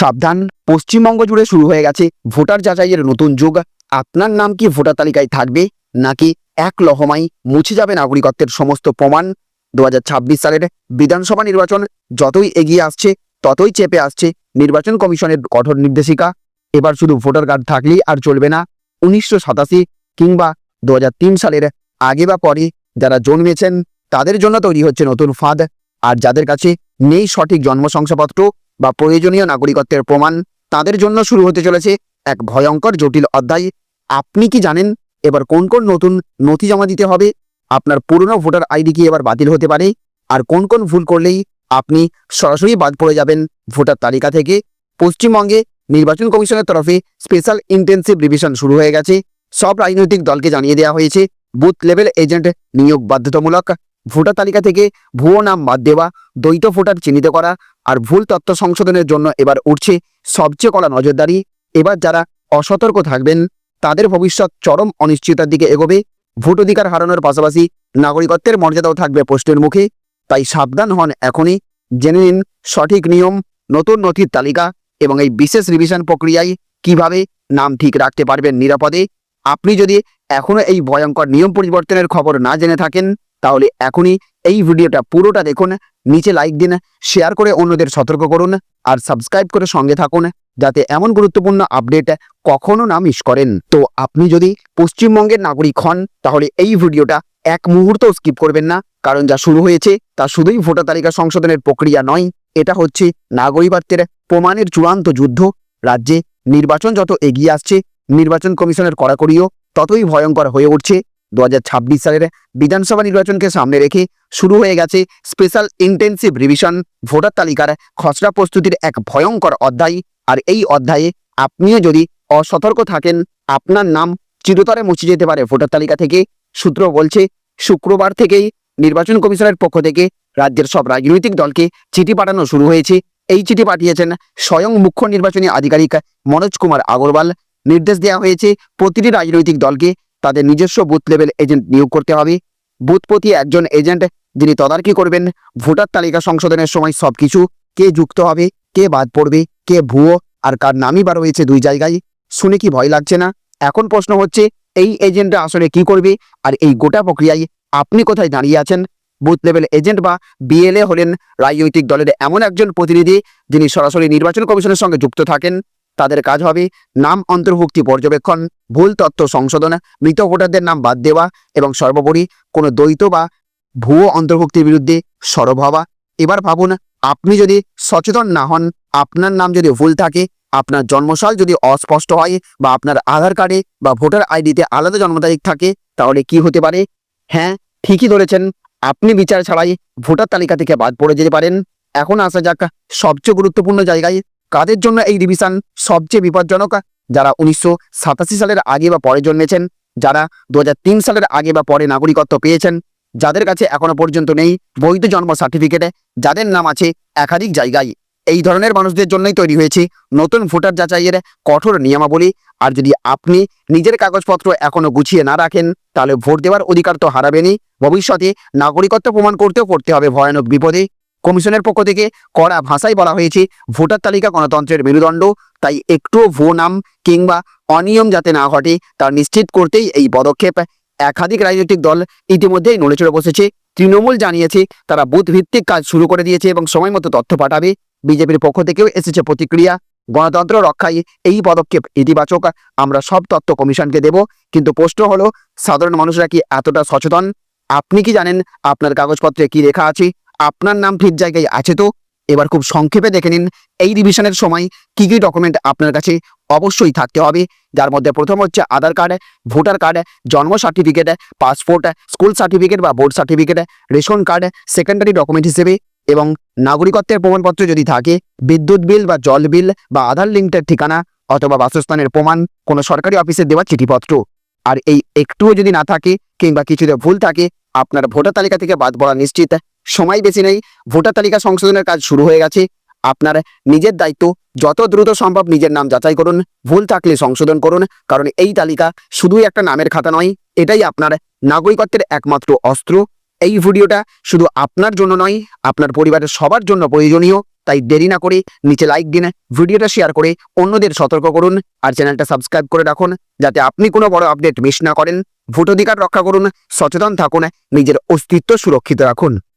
সাবধান। পশ্চিমবঙ্গ জুড়ে শুরু হয়ে গেছে ভোটার যাচাইয়ের নতুন যুগ। আপনার নাম কি ভোটার তালিকায় থাকবে? নাকি এক লহমাই মুছে যাবে নাগরিকত্বের সমস্ত প্রমাণ? দু হাজার ছাব্বিশ সালের বিধানসভা নির্বাচন যতই এগিয়ে আসছে, ততই চেপে আসছে নির্বাচন কমিশনের কঠোর নির্দেশিকা। এবার শুধু ভোটার কার্ড থাকলেই আর চলবে না। উনিশশো সাতাশি কিংবা দু হাজার তিন সালের আগে বা পরে যারা জন্মেছেন, তাদের জন্য তৈরি হচ্ছে নতুন ফাঁদ। আর যাদের কাছে নেই সঠিক জন্ম শংসাপত্র বা প্রয়োজনীয় নাগরিকত্বের প্রমাণ তাদের জন্য শুরু হতে চলেছে এক ভয়ঙ্কর জটিল অধ্যায়। আপনি কি জানেন এবার কোন কোন নতুন নথি জমা দিতে হবে? আপনার পুরনো ভোটার আইডি কি এবার বাতিল হতে পারে? আর কোন কোন ভুল করলেই আপনি সরাসরি বাদ পড়ে যাবেন ভোটার তালিকা থেকে? পশ্চিমবঙ্গে নির্বাচন কমিশনের তরফে স্পেশাল ইন্টেন্সিভ রিভিশন শুরু হয়ে গেছে। সব রাজনৈতিক দলকে জানিয়ে দেওয়া হয়েছে, বুথ লেভেল এজেন্ট নিয়োগ বাধ্যতামূলক। ভোটার তালিকা থেকে ভুয়ো নাম বাদ দেওয়া, দ্বৈত ভোটার চিহ্নিত করা আর ভুল তথ্য সংশোধনের জন্য এবার উঠছে সবচেয়ে কড়া নজরদারি। এবার যারা অসতর্ক থাকবেন, তাদের ভবিষ্যৎ চরম অনিশ্চয়তার দিকে এগোবে। ভোট অধিকার হারানোর পাশাপাশি নাগরিকত্বের মর্যাদাও থাকবে প্রশ্নের মুখে। তাই সাবধান হন এখনই, জেনে নিন সঠিক নিয়ম, নতুন নথির তালিকা এবং এই বিশেষ রিভিশন প্রক্রিয়ায় কীভাবে নাম ঠিক রাখতে পারবেন নিরাপদে। আপনি যদি এখনও এই ভয়ঙ্কর নিয়ম পরিবর্তনের খবর না জেনে থাকেন তাহলে এখনই এই ভিডিওটা পুরোটা দেখুন, নিচে লাইক দিন শেয়ার করে অন্যদের সতর্ক করুন, আর সাবস্ক্রাইব করে সঙ্গে থাকুন, যাতে এমন গুরুত্বপূর্ণ আপডেট কখনো না মিস করেন। তো আপনি যদি পশ্চিমবঙ্গের নাগরিক হন, তাহলে এই ভিডিওটা এক মুহূর্ত স্কিপ করবেন না, কারণ যা শুরু হয়েছে তা শুধুই ভোটার তালিকা সংশোধনের প্রক্রিয়া নয়, এটা হচ্ছে নাগরিকত্বের প্রমাণের চূড়ান্ত যুদ্ধ। রাজ্যে নির্বাচন যত এগিয়ে আসছে, নির্বাচন কমিশনের কড়াকড়িও ততই ভয়ঙ্কর হয়ে উঠছে। দু হাজার ছাব্বিশ সালের বিধানসভা নির্বাচনকে সামনে রেখে শুরু হয়ে গেছে স্পেশাল ইন্টেন্সিভ রিভিশন ভোটার তালিকার খসড়া প্রস্তুতির এক ভয়ঙ্কর অধ্যায়। আর এই অধ্যায়ে আপনিও যদি অসতর্ক থাকেন, আপনার নাম চিরতরে মুছে যেতে পারে। ভোটার তালিকা থেকে সূত্র বলছে, শুক্রবার থেকেই নির্বাচন কমিশনের পক্ষ থেকে রাজ্যের সব রাজনৈতিক দলকে চিঠি পাঠানো শুরু হয়েছে। এই চিঠি পাঠিয়েছেন স্বয়ং মুখ্য নির্বাচনী আধিকারিক মনোজ কুমার আগরওয়াল। নির্দেশ দেওয়া হয়েছে, প্রতিটি রাজনৈতিক দলকে তাদের নিজস্ব বুথ লেভেল এজেন্ট নিয়োগ করতে হবে। বুথপতি একজন এজেন্ট যিনি তদারকি করবেন। ভোটার তালিকা সংশোধনের সময় সবকিছু কে যুক্ত হবে, কে বাদ পড়বে, কে ভুয়ো, আর কার নামই বা রয়েছে দুই জায়গায়, শুনে কি ভয় লাগছে না? এখন প্রশ্ন হচ্ছে, এই এজেন্টরা আসলে কি করবে? আর এই গোটা প্রক্রিয়ায় আপনি কোথায় দাঁড়িয়ে আছেন? বুথ লেভেল এজেন্ট বা বিএলএ হলেন রাজনৈতিক দলের এমন একজন প্রতিনিধি যিনি সরাসরি নির্বাচন কমিশনের সঙ্গে যুক্ত থাকেন। তাদের কাজ হবে। নাম অন্তর্ভুক্তি পর্যবেক্ষণ, ভুল তথ্য সংশোধন, মৃত ভোটারদের নাম বাদ দেওয়া এবং সর্বোপরি কোনো দ্বৈত বা ভুয়ো অন্তর্ভুক্তির বিরুদ্ধে সরব হওয়া। এবার ভাবুন, আপনি যদি সচেতন না হন, আপনার নাম যদি ভুল থাকে, আপনার জন্মসাল যদি অস্পষ্ট হয় বা আপনার আধার কার্ডে বা ভোটার আইডিতে আলাদা জন্ম তারিখ থাকে, তাহলে কি হতে পারে? হ্যাঁ ঠিকই ধরেছেন। আপনি বিচার ছাড়াই ভোটার তালিকা থেকে বাদ পড়ে যেতে পারেন। এখন আসা যাক সবচেয়ে গুরুত্বপূর্ণ জায়গায় কাদের জন্য এই রিভিশন সবচেয়ে বিপজ্জনক? যারা উনিশশো সাতাশি সালের আগে বা পরে জন্মেছেন, যারা দু হাজার তিন সালের আগে বা পরে নাগরিকত্ব পেয়েছেন, যাদের কাছে এখনও পর্যন্ত নেই বৈধ জন্ম সার্টিফিকেটে যাদের নাম আছে একাধিক জায়গায়। এই ধরনের মানুষদের জন্যই তৈরি হয়েছে নতুন ভোটার যাচাইয়ের কঠোর নিয়মাবলী। আর যদি আপনি নিজের কাগজপত্র এখনও গুছিয়ে না রাখেন, তাহলে ভোট দেওয়ার অধিকার তো হারাবেনই। ভবিষ্যতে নাগরিকত্ব প্রমাণ করতেও পড়তে হবে ভয়ানক বিপদে। কমিশনের পক্ষ থেকে কড়া ভাষায় বলা হয়েছে, ভোটার তালিকা গণতন্ত্রের মেরুদণ্ড, তাই একটুও ভুয়ো নাম কিংবা অনিয়ম যাতে না ঘটে, তা নিশ্চিত করতেই এই পদক্ষেপ একাধিক রাজনৈতিক দল ইতিমধ্যেই নড়েচড়ে বসেছে। তৃণমূল জানিয়েছে, তারা বুথ ভিত্তিক কাজ শুরু করে দিয়েছে এবং সময় মতো তথ্য পাঠাবে। বিজেপির পক্ষ থেকেও এসেছে প্রতিক্রিয়া। গণতন্ত্র রক্ষায় এই পদক্ষেপ ইতিবাচক, আমরা সব তথ্য কমিশনকে দেব। কিন্তু প্রশ্ন হলো, সাধারণ মানুষরা কি এতটা সচেতন? আপনি কি জানেন, আপনার কাগজপত্রে কি লেখা আছে? আপনার নাম ঠিক জায়গায় আছে তো? এবার খুব সংক্ষেপে দেখে নিন, এই রিভিশনের সময় কি কি ডকুমেন্ট আপনার কাছে অবশ্যই থাকতে হবে। যার মধ্যে প্রথম হচ্ছে আধার কার্ড, ভোটার কার্ড, জন্ম সার্টিফিকেট পাসপোর্ট স্কুল সার্টিফিকেট বা board certificate ration card secondary document হিসেবে এবং নাগরিকত্বের প্রমাণপত্র যদি থাকে, বিদ্যুৎ বিল বা জল বিল বা আধার লিঙ্কের ঠিকানা অথবা বাসস্থানের প্রমাণ, কোনো সরকারি অফিসে দেওয়া চিঠিপত্র। আর এই একটুও যদি না থাকে কিংবা কিছুতে ভুল থাকে, আপনার ভোটার তালিকা থেকে বাদ পড়া নিশ্চিত। সময় বেশি নেই। ভোটার তালিকা সংশোধনের কাজ শুরু হয়ে গেছে। আপনার নিজের দায়িত্ব, যত দ্রুত সম্ভব নিজের নাম যাচাই করুন, ভুল থাকলে সংশোধন করুন, কারণ এই তালিকা শুধুই একটা নামের খাতা নয়, এটাই আপনার নাগরিকত্বের একমাত্র অস্ত্র। এই ভিডিওটা শুধু আপনার জন্য নয়, আপনার পরিবারের সবার জন্য প্রয়োজনীয়, তাই দেরি না করে নিচে লাইক দিন, ভিডিওটা শেয়ার করে অন্যদের সতর্ক করুন, আর চ্যানেলটা সাবস্ক্রাইব করে রাখুন, যাতে আপনি কোনো বড় আপডেট মিস না করেন। ভোটাধিকার রক্ষা করুন, সচেতন থাকুন, নিজের অস্তিত্ব সুরক্ষিত রাখুন।